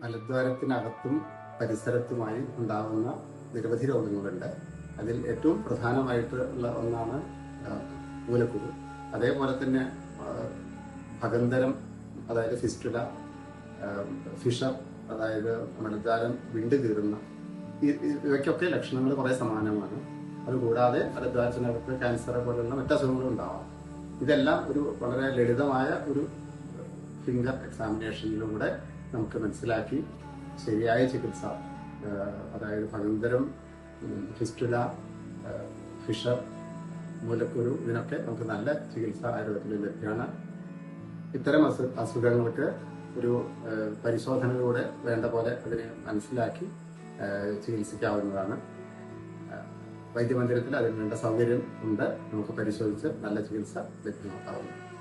മലദ്വാരത്തിനകത്തും പരിസരത്തുമായി ഉണ്ടാകുന്ന നിരവധി രോഗങ്ങളുണ്ട്. അതിൽ ഏറ്റവും പ്രധാനമായിട്ടുള്ള ഒന്നാണ് മൂലക്കുരു. അതേപോലെ തന്നെ ഭഗന്തരം അതായത് ഫിസ്റ്റുല ഫിഷർ അതായത് മലദ്വാരം വിണ്ടു കീറുന്ന ഇവയ്ക്കൊക്കെ ലക്ഷണങ്ങൾ കുറെ സമാനമാണ്. അതുകൂടാതെ മലദ്വാരത്തിനകത്ത് ക്യാൻസർ പോലെയുള്ള മറ്റു അസുഖങ്ങളും ഉണ്ടാവാം. ഇതെല്ലാം ഒരു വളരെ ലളിതമായ ഒരു ഫിംഗർ എക്സാമിനേഷനിലൂടെ നമുക്ക് മനസ്സിലാക്കി ശരിയായ ചികിത്സ അതായത് ഭഗന്തരം ഫിസ്റ്റുല ഫിഷർ മൂലക്കുരു ഇതിനൊക്കെ നമുക്ക് നല്ല ചികിത്സ ആയുർവേദത്തിൽ ലഭ്യമാണ്. ഇത്തരം അസു അസുഖങ്ങൾക്ക് ഒരു പരിശോധനയിലൂടെ വേണ്ട പോലെ അതിനെ മനസ്സിലാക്കി ചികിത്സിക്കാവുന്നതാണ്. വൈദ്യമന്ദിരത്തിൽ അതിന് വേണ്ട സൗകര്യം ഉണ്ട്. നമുക്ക് പരിശോധിച്ച് നല്ല ചികിത്സ ലഭ്യമാക്കാവുന്നതാണ്.